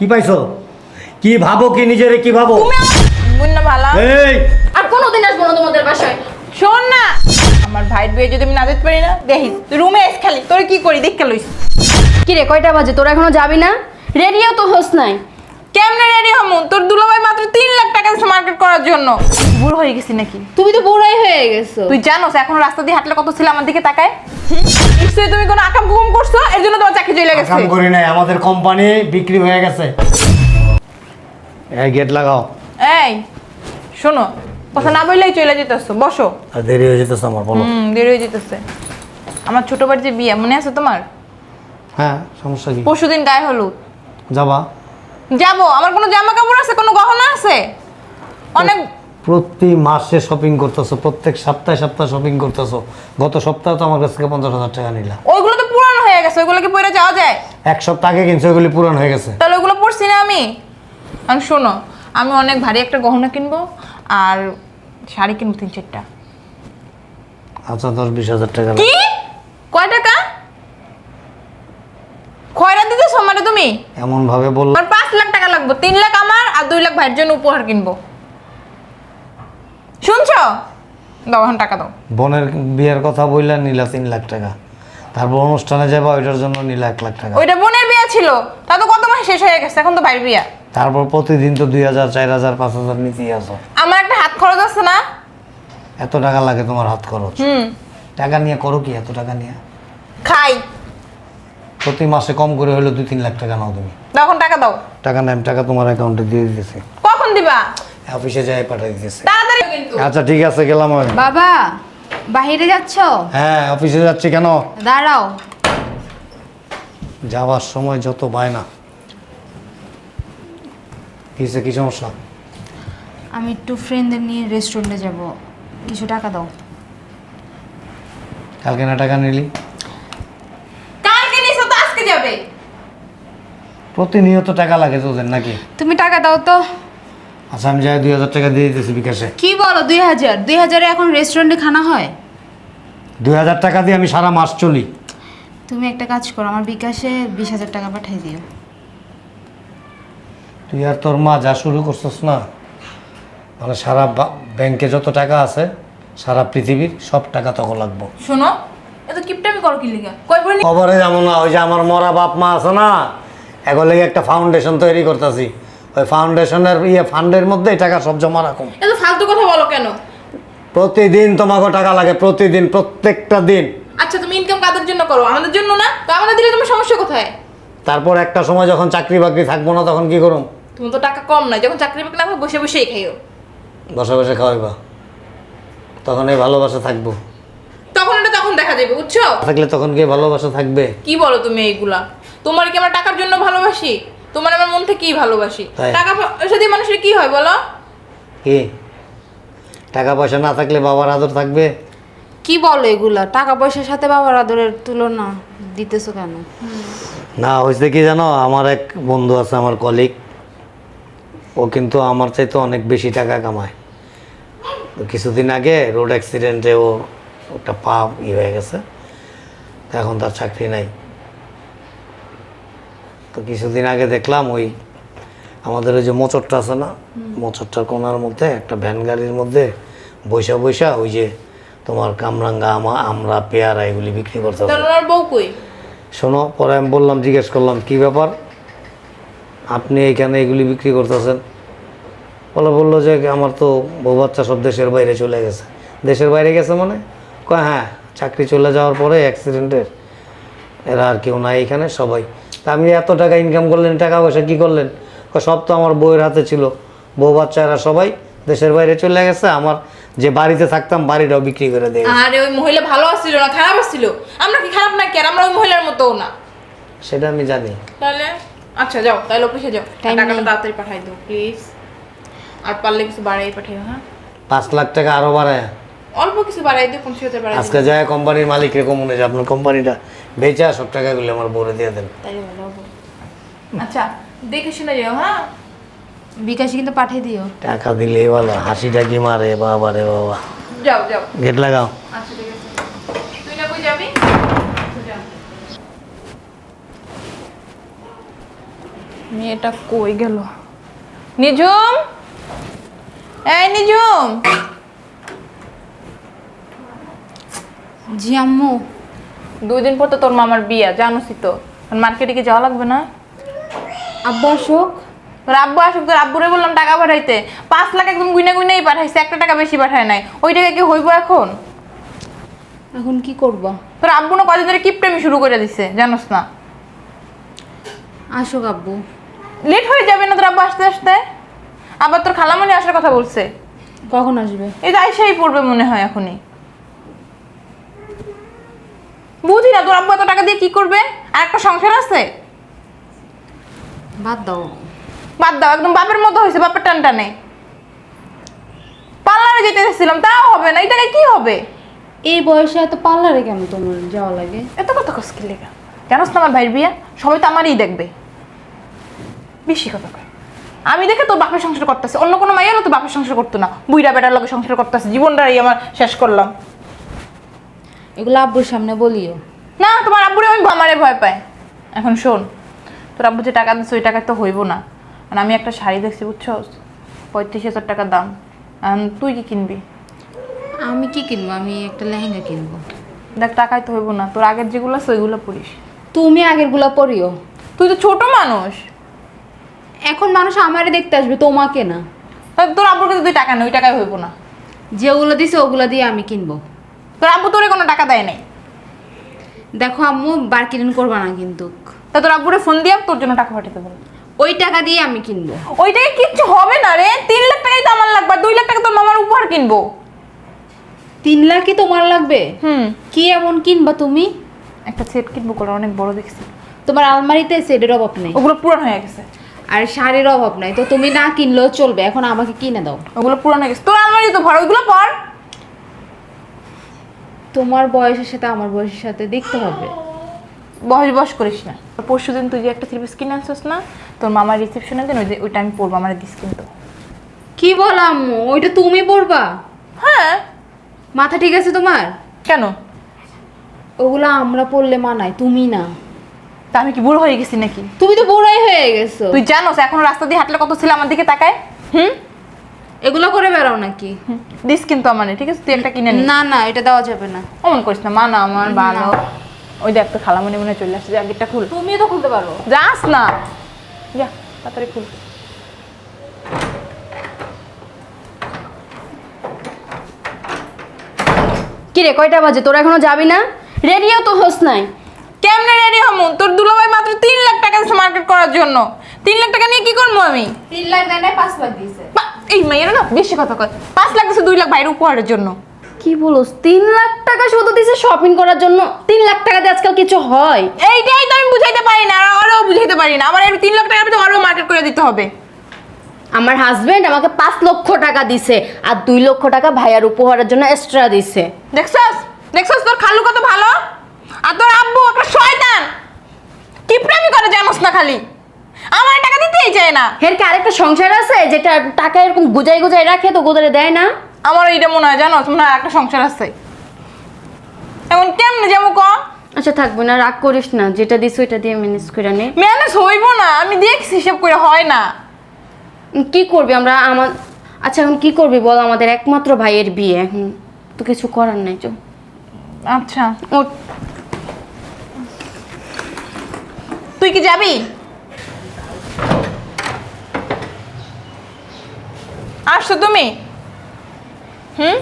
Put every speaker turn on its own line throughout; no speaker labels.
কি পাইছো? কি ভাবো কি নিজেরে কি ভাবো?
তুমি বুন না ভালো?
এই!
আর কোনোদিন আসব না তোমাদের বাসায়।
শোন না! আমার ভাইয়ের বিয়ে যদি আমি না যেতে পারি না দেখিস রুমে এস খালি তোর কি করি লইস।
কি রে কয়টা বাজে? তোরা এখনও যাবি না? রেডিও তো হোস নাই।
কেমনে রেডি হমু? তোর দুলাভাই মাত্র তিন লাখ টাকা দিচ্ছে মার্কেট করার জন্য। বুড়ো হয়ে গেছি নাকি?
তুমি তো বুড়াই হয়ে গেছো।
তুই জানোস এখন রাস্তা দিয়ে হাঁটলে কত ছিল আমার দিকে তাকায়? নিশ্চয়ই তুমি কোনো আকাম কুকুম করছ এর জন্য তোমার চলে গেছে।
কাম করি নাই আমাদের কোম্পানি বিক্রি হয়ে গেছে। এই গেট লাগাও।
এই শোনো কথা না বললেই চলে যেতেছো বসো।
আর দেরি হয়ে যেতেছে আমার বলো।
হুম দেরি হয়ে যেতেছে। আমার ছোট যে বিয়ে মনে আছে তোমার?
হ্যাঁ সমস্যা কি?
পরশুদিন গায়ে হলুদ।
যাবা?
যাব আমার কোনো জামা কাপড় আছে কোনো গহনা আছে? অনেক
প্রতি মাসে শপিং করতেছো প্রত্যেক সপ্তাহে সপ্তাহে শপিং করতেছো। গত সপ্তাহে তো আমার কাছ থেকে পঞ্চাশ হাজার টাকা নিলা।
ওইগুলো তো হয়ে গেছে ওইগুলো কি পরে যাওয়া যায়?
এক সপ্তাহ আগে কিনছো ওগুলি পুরান হয়ে গেছে।
তাহলে ওইগুলো পরছি না আমি। আর শোনো আমি অনেক ভারী একটা গহনা কিনবো আর শাড়ি কিনবো তিন চারটা।
আচ্ছা দশ বিশ হাজার টাকা
কি? কয় টাকা? খয়রা দিতেছো মানে তুমি?
এমন ভাবে বলল
আমার পাঁচ লাখ টাকা লাগবে তিন লাখ আমার আর দুই লাখ ভাইয়ের জন্য উপহার কিনবো। শুনছো? দাও এখন টাকা দাও।
বোনের বিয়ের কথা বললা নিলা তিন লাখ টাকা। তারপর অনুষ্ঠানে যাবা ওইটার জন্য নিলা এক লাখ টাকা।
ওইটা বোনের বিয়ে ছিল। তা তো কত মাস শেষ হয়ে গেছে এখন তো ভাইয়ের বিয়া।
তারপর প্রতিদিন তো দুই হাজার চার হাজার পাঁচ হাজার নিতেই আসো।
আমার একটা হাত খরচ আছে না?
এত টাকা লাগে তোমার হাত খরচ?
হুম।
টাকা নিয়ে করো কি এত টাকা নিয়ে?
খাই।
প্রতি মাসে কম করে হলে দুই তিন লাখ টাকা নাও তুমি।
দাও এখন টাকা দাও।
টাকা নেই টাকা তোমার অ্যাকাউন্টে দিয়ে দিতেছি।
কখন দিবা?
অফিসে যাই পাঠিয়ে দিতেছি।
তাড়াতাড়ি। কিন্তু
আচ্ছা ঠিক আছে গেলাম আমি।
বাবা। বাহিরে যাচ্ছ?
হ্যাঁ অফিসে যাচ্ছি কেন?
দাঁড়াও।
যাওয়ার সময় যত বায়না। কিসে কি সমস্যা?
আমি একটু ফ্রেন্ডদের নিয়ে রেস্টুরেন্টে যাব। কিছু টাকা দাও।
কালকে না টাকা নিলি?
কালকে নিছো তো আজকে যাবে।
প্রতিনিয়ত টাকা লাগে তোদের নাকি?
তুমি টাকা দাও তো।
আচ্ছা আমি যাই দুই হাজার টাকা দিয়ে দিতেছি বিকাশে।
কি বলো দুই হাজার? দুই হাজারে এখন রেস্টুরেন্টে খানা হয়?
দুই হাজার টাকা দিয়ে আমি সারা মাস চলি।
তুমি একটা কাজ করো আমার বিকাশে বিশ হাজার টাকা পাঠিয়ে দিও।
তুই আর তোর মা যা শুরু করছিস না মানে সারা বা- ব্যাংকে যত টাকা আছে সারা পৃথিবীর সব টাকা তখন লাগবো।
শোনো এত কিপটামি করো কি লিগা? কই বলি
খবরে যেমন না ওই যে আমার মরা বাপ মা আছে না এখন লেগে একটা ফাউন্ডেশন তৈরি করতেছি। ওই ফাউন্ডেশনের ইয়ে ফান্ডের মধ্যে টাকা সব জমা রাখুন।
এত ফালতু কথা বলো কেন?
প্রতিদিন তোমাকে টাকা লাগে প্রতিদিন প্রত্যেকটা দিন।
আচ্ছা তুমি ইনকাম কাদের জন্য করো? আমাদের জন্য না? তো আমাদের দিলে তোমার সমস্যা কোথায়?
তারপর একটা সময় যখন চাকরি বাকরি থাকব না তখন কি করুম?
তুমি তো টাকা কম নাই যখন চাকরি বাকরি না হবে বসে বসেই খাইও।
বসে বসে খাওয়াইবা। তখন এই ভালোবাসা থাকব।
তখন এটা তখন দেখা যাবে বুঝছ?
থাকলে তখন কি ভালোবাসা থাকবে?
কি বলো তুমি এইগুলা? তোমার কি আমরা টাকার জন্য ভালোবাসি? তোমার আমার মন থেকেই ভালোবাসি?
তাই?
টাকা পয়সা দিয়ে মানুষের কি হয় বলো?
কি? টাকা পয়সা না থাকলে বাবার আদর থাকবে?
কি বলো এগুলা? টাকা পয়সার সাথে বাবার আদরের তুলনা দিতেছো কেন?
না হয়েছে কি জানো? আমার এক বন্ধু আছে আমার কলিগ ও কিন্তু আমার চাইতে অনেক বেশি টাকা কামায়। তো কিছুদিন আগে রোড অ্যাক্সিডেন্টে ও একটা পা ই হয়ে গেছে। এখন তার চাকরি নাই। তো কিছুদিন আগে দেখলাম ওই আমাদের ওই যে মোচরটা আছে না? মোচরটার কোনার মধ্যে একটা ভ্যান গাড়ির মধ্যে বৈশা বৈশা ওই যে তোমার কামরাঙ্গা আমা আমরা পেয়ারা এগুলি বিক্রি করতে শোনো পরে আমি বললাম জিজ্ঞেস করলাম কি ব্যাপার? আপনি এইখানে এগুলি বিক্রি করতেছেন? বলে বলল যে আমার তো বউ বাচ্চা সব দেশের বাইরে চলে গেছে। দেশের বাইরে গেছে মানে? কয় হ্যাঁ চাকরি চলে যাওয়ার পরে অ্যাক্সিডেন্টের এরা আর কেউ নাই এখানে সবাই। তা আপনি এত টাকা ইনকাম করলেন টাকা পয়সা কী করলেন? সব তো আমার বউয়ের হাতে ছিল। বউ বাচ্চারা সবাই দেশের বাইরে চলে গেছে আমার যে বাড়িতে থাকতাম বাড়িটাও বিক্রি করে দেয়।
আরে ওই মহিলা ভালো আসছিল না খারাপ আসছিল? আমরা কি খারাপ না কেন আমরা ওই মহিলার মতো না।
সেটা আমি জানি।
তাহলে আচ্ছা যাও তাহলে অফিসে যাও। টাকাটা তাড়াতাড়ি পাঠাই দাও প্লিজ আর পারলে কিছু বাড়াই পাঠাইও হ্যাঁ?
পাঁচ লাখ টাকা আরও বাড়ায়।
অল্প কিছু বাড়াই দিও পঞ্চাশ হাজার বাড়াই
আজকে যায় কোম্পানির মালিক রে কমনে যে আপনার কোম্পানিটা বেচা সব টাকাগুলো আমার বলে দিয়ে দেন।
তাই ভালো হবে। আচ্ছা দেখে শুনে যাও হ্যাঁ?
বিকাশে কিন্তু পাঠিয়ে দিও।
টাকা দিলেই ভালো হাসিটা কি মারে? বাবা রে বাবা।
যাও যাও।
গেট লাগাও।
আচ্ছা ঠিক আছে। তুই না কই যাবি? আচ্ছা, মেয়েটা কই গেল? নিজুম এই নিজুম
জি আম্মু
দুই দিন পর তো তোর মামার বিয়া জানোসই তো। মার্কেটে কি যাওয়া লাগবে না?
আব্বু অশোক
তোর আব্বু আসুক তোর আব্বুরে বললাম টাকা পাঠাইতে। পাঁচ লাখ একদম গুইনা গুইনাই পাঠাইছে একটা টাকা বেশি পাঠায় নাই। ওই টাকা কি হইব এখন?
এখন কি করবা?
তোর আব্বু না কদিন ধরে কিপটামি শুরু করে দিছে জানোস না?
আসুক আব্বু।
লেট হয়ে যাবে না তোর আব্বু আসতে আসতে? আবার তোর খালামণি আসার কথা বলছে।
কখন আসবে?
এই আইসাই পড়বে মনে হয় এখনই। বুঝি না তোর আব্বু এত টাকা দিয়ে কি করবে? আর একটা সংসার আছে?
বাদ দাও।
বাদ দাও একদম বাপের মতো হয়েছে বাপের টান টানে। পার্লারে যেতে চাইছিলাম তাও হবে না এই টাকায় কি হবে?
এই বয়সে এত পার্লারে কেন তোমার যাওয়া লাগে?
এত কথা কষ্টের লেগা? জানোস না আমার ভাইয়ের বিয়া? সবাই তো আমারই দেখবে। বেশি কথা কয়। আমি দেখে তোর বাপের সংসার করতেছে অন্য কোনো মাইয়ারও তো বাপের সংসার করতো না। বুইরা বেটার লগে সংসার করতেছে জীবনটাই আমার শেষ করলাম।
এগুলো আব্বুর সামনে বলিও।
না তোমার আব্বুরে আমি আমারে ভয় পাই। এখন শোন তোর আব্বু যে টাকা দিচ্ছে ওই টাকা তো হইব না। মানে আমি একটা শাড়ি দেখছি বুঝছ? পঁয়ত্রিশ হাজার টাকা দাম। আর তুই কি কিনবি?
আমি কি কিনবো? আমি একটা লেহেঙ্গা কিনবো।
দেখ টাকায় তো হইব না। তোর আগের যেগুলো আছে ওইগুলো পড়িস
তুমি আগেরগুলা পরিও।
তুই তো ছোট মানুষ।
এখন মানুষ আমারে দেখতে আসবে তোমাকে না।
তোর আব্বুর কাছে তুই টাকা নেই ওই টাকায় হইব না।
যেগুলো দিছে ওগুলো দিয়ে আমি কিনবো।
তোর আব্বু তোরে কোনো টাকা দেয় নাই।
দেখো আম্মু বার বার্কিন করবা না কিন্তু।
তা তোর আব্বুরে ফোন দিয়ে তোর জন্য টাকা পাঠাতে বল
ওই টাকা দিয়ে আমি কিনবো।
ওই টাকায় কিচ্ছু হবে না রে। তিন লাখ টাকাই তো আমার লাগবে। দুই লাখ টাকা তোর মামার উপহার কিনবো।
তিন লাখই তোমার লাগবে?
হুম।
কি এমন কিনবা তুমি?
একটা সেট কিনবো করে অনেক বড় দেখছি।
তোমার আলমারিতে সেটের অভাব নেই।
ওগুলো পুরান হয়ে গেছে।
আর শাড়ির অভাব নাই। তো তুমি না কিনলেও চলবে। এখন আমাকে কিনে দাও।
ওগুলো পুরান হয়ে গেছে। তোর আলমারি তো ভর ওইগুলো পর।
তোমার বয়সের সাথে আমার বয়সের সাথে দেখতে হবে।
বয়স বয়স করিস না। পরশু দিন তুই যে একটা থ্রি পিস কিনে আনছিস না তোর মামার রিসেপশনের দিন ওই যে ওইটা আমি পরবো আমার দিস কিন্তু
কি বলো আম্মু? ওইটা তুমি পড়বা
হ্যাঁ।
মাথা ঠিক আছে তোমার?
কেন?
ওগুলো আমরা পড়লে মানায় তুমি না।
তা আমি কি বুড়ো হয়ে গেছি নাকি?
তুমি তো বুড়াই হয়ে গেছো।
তুই জানোস এখন রাস্তা দিয়ে হাঁটলে কত ছিল আমার দিকে তাকায়? হুম?
এগুলো করে বেড়াও নাকি?
দিস কিন্তু আমার ঠিক আছে? তুই একটা কিনে নি।
না না এটা দেওয়া যাবে না।
অমন করিস না মা না। আমার ভালো। ওই দেখ তো খালা মনে মনে চলে আসছে। আগেরটা খুল।
তুমিও তো খুলতে পারো।
যাস না। যা তাড়াতাড়ি খুল।
কি রে কয়টা বাজে? তোরা এখনও যাবি না? রেডিও তো হোস নাই।
কেমনে রেডি হমু? তোর দুলাভাই মাত্র তিন লাখ টাকা দিচ্ছে মার্কেট করার জন্য। তিন লাখ টাকা নিয়ে কি করব আমি?
তিন লাখ নাই পাঁচ লাখ দিয়েছে।
বা- এই মেয়েরা না বেশি কথা কয়। পাঁচ লাখ দিচ্ছে দুই লাখ বাইরে উপহারের জন্য।
কি বলোস? তিন লাখ টাকা শুধু দিছে শপিং করার জন্য। তিন লাখ টাকা দিয়ে আজকাল কিছু হয়।
এইটাই তো আমি বুঝাইতে পারি না আর আরও বুঝাইতে পারি না। আমার এই তিন লাখ টাকার তো আরও মার্কেট করে দিতে হবে।
আমার হাজবেন্ড আমাকে পাঁচ লক্ষ টাকা দিছে আর দুই লক্ষ টাকা ভাইয়ার উপহারের জন্য এক্সট্রা দিছে।
দেখছস? দেখছস তোর খালু কত ভালো? আর তোর আব্বু একটা শয়তান। কিপটামি করে জানোস না খালি? আমার টাকা দিতেই চায় না।
হের কি আরেকটা সংসার আছে যেটা টাকা এরকম গুজাই গুজাই রাখে তো গোদরে দেয় না?
আমার এইটা মনে হয় জানো হয় একটা সংসার আছে। এখন কেমনে যাব ক?
আচ্ছা থাকব না রাগ করিস না যেটা দিস ওইটা দিয়ে ম্যানেজ করে নে।
ম্যানেজ হইব না আমি দেখছি হিসেব করে হয় না।
কি করবি আমরা আমার আচ্ছা এখন কি করবি বল আমাদের একমাত্র ভাইয়ের বিয়ে এখন তো কিছু করার নাই চো
আচ্ছা। তুই কি যাবি? আসছো তুমি? হুম?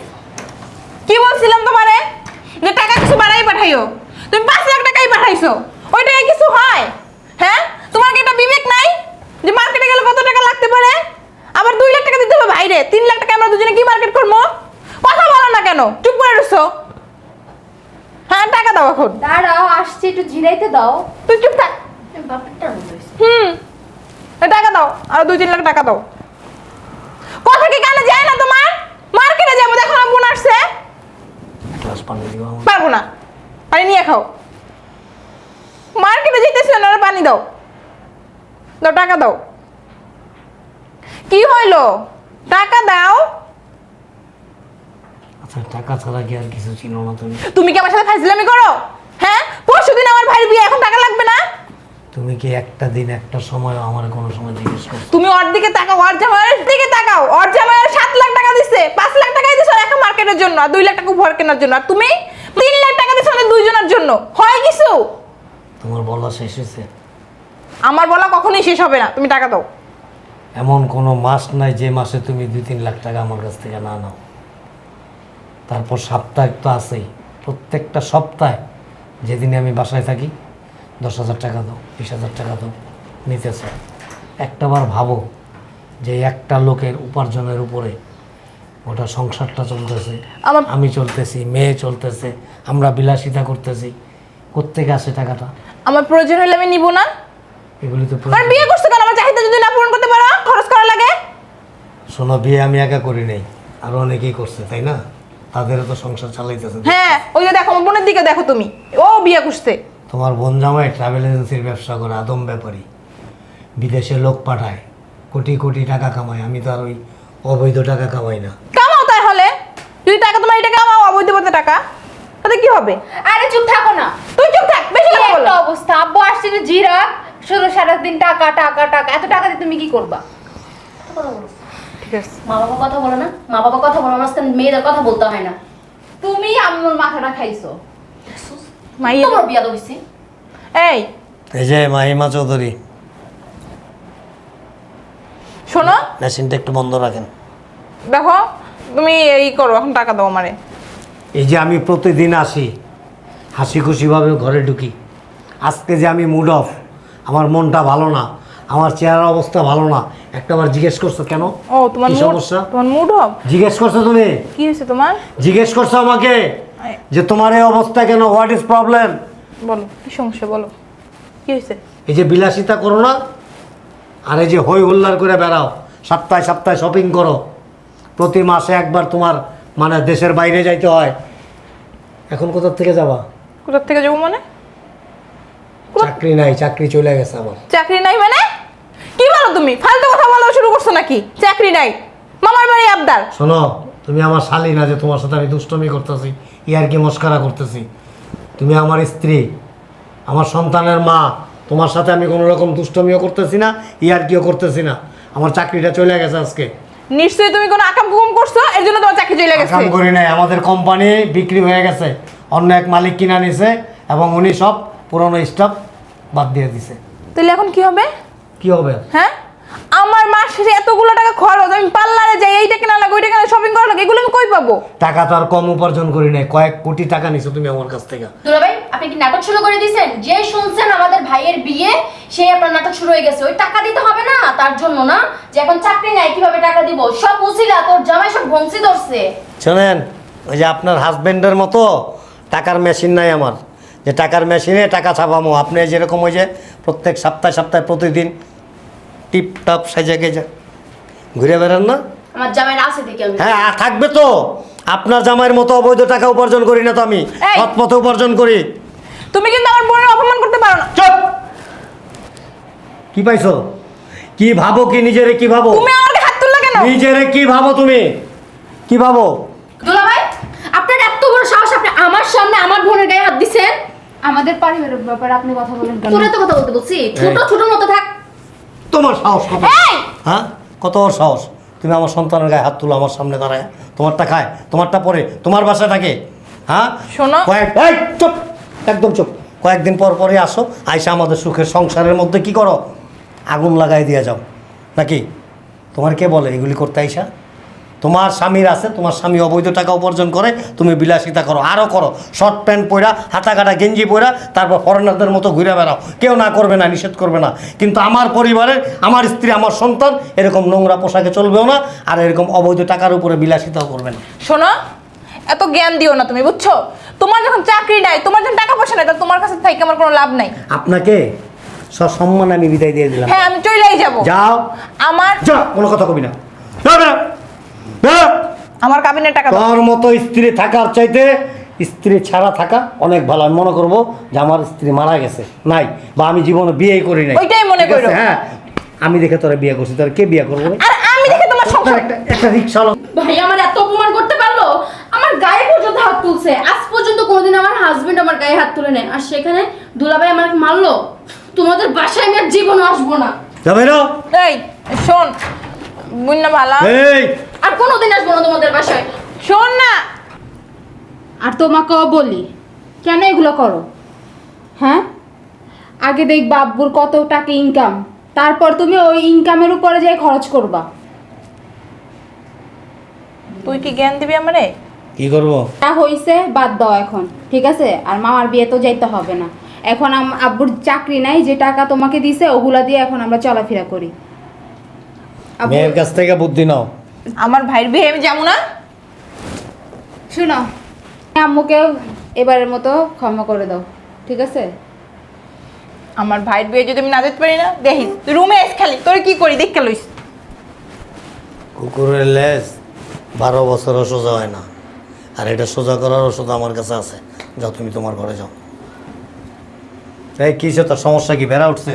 কি বলছিলাম তোমারে? যে টাকা কিছু বাড়াই পাঠাইও। তুমি পাঁচ লাখ টাকাই পাঠাইছো। ওই টাকায় কিছু হয়। হ্যাঁ? তোমার কি এটা বিবেক নাই? যে মার্কেটে গেলে কত টাকা লাগতে পারে? আবার দুই লাখ টাকা দিতে হবে বাইরে। তিন লাখ টাকা আমরা দুজনে কি মার্কেট করব? কথা বলো না কেন। চুপ করে রয়েছো হ্যাঁ টাকা দাও এখন।
দাঁড়াও আসছি একটু জিরাইতে দাও।
তুই চুপ থাক। হুম। টাকা দাও। আর দুই তিন লাখ টাকা দাও কথা কি কানে যায় না তোমার মার্কেটে যাব দেখো না বোন আসছে
ক্লাস পানি দিবা
না। পানি নিয়ে খাও। মার্কেটে যেতেছি ওরা পানি দাও। দাও টাকা দাও। কি হইল? টাকা দাও।
আচ্ছা টাকা ছাড়া কি আর কিছু ছিল না তুমি?
তুমি কি আমার সাথে ফাইজলামি করো? হ্যাঁ? পরশু দিন আমার ভাইয়ের বিয়ে এখন টাকা লাগবে না?
তুমি কি একটা দিন একটা সময় আমার কোনো সময় জিজ্ঞেস
তুমি ওর দিকে তাকাও ওর জামাইয়ের দিকে তাকাও। ওর জামাইয়ের সাত লাখ টাকা দিছে পাঁচ লাখ টাকাই দিছো একটা মার্কেটের জন্য আর দুই লাখ টাকা উপহার কেনার জন্য। আর তুমি? আমাদের দুইজনের জন্য। হয় কিছু?
তোমার বলা শেষ হয়েছে?
আমার বলা কখনোই শেষ হবে না। তুমি টাকা দাও।
এমন কোনো মাস নাই যে মাসে তুমি দুই তিন লাখ টাকা আমার কাছ থেকে না নাও। তারপর সাপ্তাহিক তো আছেই। প্রত্যেকটা সপ্তাহে যেদিনে আমি বাসায় থাকি দশ হাজার টাকা দাও বিশ হাজার টাকা দাও নিতেছ। একটাবার ভাবো যে একটা লোকের উপার্জনের উপরে ওটা সংসারটা চলতেছে।
আমার-
আমি চলতেছি মেয়ে চলতেছে আমরা বিলাসিতা করতেছি। কোত্থেকে আসে টাকাটা?
আমার প্রয়োজন হলে আমি নিব না।
এগুলি তো
আর
প্রয়োজন।
বিয়ে করছ কেন? আমার চাহিদা যদি না পূরণ করতে পারো খরচ করা লাগে।
শোনো বিয়ে আমি একা করি নাই। আরও অনেকেই করছে তাই না? তাদেরও তো সংসার চালাইতেছে।
হ্যাঁ ওই যে দেখো আমার বোনের দিকে দেখো তুমি। ও বিয়ে করছে।
তোমার বোন জামাই ট্রাভেল এজেন্সির ব্যবসা করে আদম ব্যাপারী। বিদেশে লোক পাঠায় কোটি কোটি টাকা কামায়। আমি তো আর ওই অবৈধ টাকা কামাই না।
যদি টাকা তোমার এটা কামাও অবৈধ পথে টাকা। তাতে কি হবে?
আরে চুপ থাকো না।
তুই চুপ থাক বেশি কথা বলো।
একটা অবস্থা? আব্বু আসছিল জিরা শুধু সারাদিন টাকা টাকা টাকা এত টাকা দিয়ে তুমি কি করবা?
ঠিক আছে।
মা বাবা কথা বলো না। মা বাবা কথা বলো মাঝখানে মেয়েদের কথা বলতে হয় না। তুমি আম্মুর মাথাটা খাইছো।
মাইয়া
তোমার বিয়া হইছে।
এই।
এই যে মাহিমা চৌধুরী।
শোনো।
মেশিনটা একটু বন্ধ রাখেন।
দেখো তুমি এই করো এখন টাকা দাও আমারে।
এই যে আমি প্রতিদিন আসি হাসি খুশিভাবে ঘরে ঢুকি। আজকে যে আমি মুড অফ আমার মনটা ভালো না আমার চেহারার অবস্থা ভালো না একটাবার জিজ্ঞেস করছ কেন?
ও তোমার
কি সমস্যা?
তোমার মুড অফ
জিজ্ঞেস করছ তুমি?
কি হয়েছে তোমার?
জিজ্ঞেস করছ আমাকে? যে তোমার এই অবস্থা কেন? হোয়াট ইজ প্রবলেম
বলো কি সমস্যা বলো? কি হয়েছে?
এই যে বিলাসিতা করো না আর এই যে হই হুল্লার করে বেড়াও সপ্তাহে সপ্তাহে শপিং করো। প্রতি মাসে একবার তোমার মানে দেশের বাইরে যাইতে হয়। এখন কোথার থেকে যাবা?
কোথার থেকে যাব মানে?
চাকরি নাই চাকরি চলে গেছে আমার।
চাকরি নাই মানে? কি বলো তুমি? ফালতু কথা বলা শুরু করছ নাকি? চাকরি নাই। মামার বাড়ি আবদার।
শোনো তুমি আমার শালি না যে তোমার সাথে আমি দুষ্টমি করতেছি ইয়ার কি মস্কারা করতেছি। তুমি আমার স্ত্রী আমার সন্তানের মা তোমার সাথে আমি কোনো রকম দুষ্টমিও করতেছি না ইয়ার কিও করতেছি না। আমার চাকরিটা চলে গেছে আজকে।
নিশ্চয়ই তুমি কোনো আকাম কুকুম করছ? এর জন্য তোমার চাকরি চলে গেছে।
কাম করি নাই আমাদের কোম্পানি বিক্রি হয়ে গেছে। অন্য এক মালিক কিনা নিছে এবং উনি সব পুরনো স্টাফ বাদ দিয়ে দিছে।
তাহলে এখন কি হবে?
কি হবে?
হ্যাঁ? আমার মাসে এতগুলো টাকা খরচ আমি পার্লারে যাই এইটা কেনা লাগে ওইটা কেনা শপিং করা লাগে এগুলো আমি কই পাবো?
টাকা তো আর কম উপার্জন করি নাই কয়েক কোটি টাকা নিছো তুমি আমার কাছ থেকে।
দুলাভাই আপনি কি নাটক শুরু করে দিয়েছেন? যে শুনছেন আমাদের ভাইয়ের বিয়ে সেই আপনার নাটক শুরু হয়ে গেছে। ওই টাকা দিতে হবে না তার জন্য না? যে এখন চাকরি নাই কীভাবে টাকা দিব? সব উছিলা তোর জামাই সব ভংসি ধরছে।
শোনেন ওই যে আপনার হাজবেন্ডের মতো টাকার মেশিন নাই আমার। যে টাকার মেশিনে টাকা ছাপামো আপনি যেরকম ওই যে প্রত্যেক সপ্তাহে সপ্তাহে প্রতিদিন টিপ টাপ সাজা গেজা। ঘুরে বেড়ান না?
আমার জামাইয়ের আছে দেখি আমি।
হ্যাঁ আর থাকবে তো। আপনার জামাইয়ের মতো অবৈধ টাকা উপার্জন করি না তো আমি।
এই!
সৎ পথে উপার্জন করি।
তুমি কিন্তু আমার বোনের অপমান করতে পারো না।
চুপ! কি পাইছো? কি ভাবো কি নিজেরে কি ভাবো?
তুমি আমাকে হাত তুললা কেন?
নিজেরে কি ভাবো তুমি? কি ভাবো?
দুলাভাই আপনার এত বড় সাহস আপনি আমার সামনে আমার বোনের গায়ে হাত দিছেন?
আমাদের পারিবারিক ব্যাপারে আপনি কথা বলেন কেন?
তোরা তো কথা বলতে বলছি। ছোট ছোট মতো
তোমার সাহস কত? হ্যাঁ? কত সাহস? তুমি আমার সন্তানের গায়ে হাত তুলো আমার সামনে দাঁড়ায়। তোমারটা খায় তোমারটা পরে। তোমার বাসায় থাকে। হ্যাঁ?
শোনো।
কয়েক এই চুপ! একদম চুপ। কয়েকদিন পর পরে আসো আইসা আমাদের সুখের সংসারের মধ্যে কি করো? আগুন লাগাই দিয়ে যাও। নাকি? তোমার কে বলে এগুলি করতে আইসা? তোমার স্বামীর আছে তোমার স্বামী অবৈধ টাকা উপার্জন করে তুমি বিলাসিতা করো আরও করো। শর্ট প্যান্ট পরা হাতা কাটা গেঞ্জি পরা তারপর ফরেনারদের মতো ঘুরে বেড়াও। কেউ না করবে না নিষেধ করবে না। কিন্তু আমার পরিবারে আমার স্ত্রী আমার সন্তান এরকম নোংরা পোশাকে চলবেও না আর এরকম অবৈধ টাকার উপরে বিলাসিতাও করবে না।
শোনো এত জ্ঞান দিও না তুমি বুঝছ? তোমার যখন চাকরি নাই তোমার যখন টাকা পয়সা নাই তাহলে তোমার কাছে থেকে আমার কোনো লাভ নাই।
আপনাকে সসম্মান আমি বিদায় দিয়ে দিলাম।
হ্যাঁ আমি চলেই যাব।
যাও।
আমার
যা কোনো কথা কবি না। বেরো।
আমার কাবিনের টাকা দাও।
তোর মতো স্ত্রী থাকার চাইতে স্ত্রী ছাড়া থাকা অনেক ভালো। আমি মনে করব যে আমার স্ত্রী মারা গেছে নাই বা আমি জীবনে বিয়েই করি নাই।
ওইটাই মনে
ঠিক আছে?
করো।
হ্যাঁ আমি দেখে তোরা বিয়ে করছি তোরা কে বিয়ে করব?
আর আমি দেখে তোমার সংসার
একটা একটা রিক্সা
ভাই আমার এত অপমান করতে পারল? আমার গায়ে পর্যন্ত হাত তুলছে। আজ পর্যন্ত কোনোদিন আমার হাজবেন্ড আমার গায়ে হাত তুলে নেয় আর সেখানে দুলাভাই আমাকে মারলো? তোমাদের বাসায় আমি আর জীবন আসব না।
যাবে না
এই শোন বুন্না ভালা।
এই
আর কোনোদিন আসব না তোমাদের বাসায়।
শোন না।
আর তোমাকেও বলি কেন এগুলো করো? হ্যাঁ? আগে দেখবা আব্বুর কত টাকা ইনকাম তারপর তুমি ওই ইনকামের উপরে যাই খরচ করবা।
তুই কি জ্ঞান দিবি আমারে?
কি করব?
তা হইছে বাদ দাও এখন ঠিক আছে? আর মামার বিয়ে তো যাইতে হবে না। এখন আব্বুর চাকরি নাই যে টাকা তোমাকে দিছে ওগুলা দিয়ে এখন আমরা চলাফেরা করি।
মেয়ের কাছ থেকে বুদ্ধি নাও।
আমার ভাইয়ের বিয়ে আমি যাব না।
শুনো আম্মুকে এবারের মতো ক্ষমা করে দাও ঠিক আছে?
আমার ভাইয়ের বিয়ে যদি আমি না যেতে পারি না দেখিস তুই রুমে এস খালি তোর কি করি দেখতে লইস।
কুকুরের লেজ বারো বছরও সোজা হয় না। আর এটা সোজা করার ওষুধ আমার কাছে আছে। যাও তুমি তোমার ঘরে যাও। এই কিসে তোর? সমস্যা কি? বেড়া উঠছে?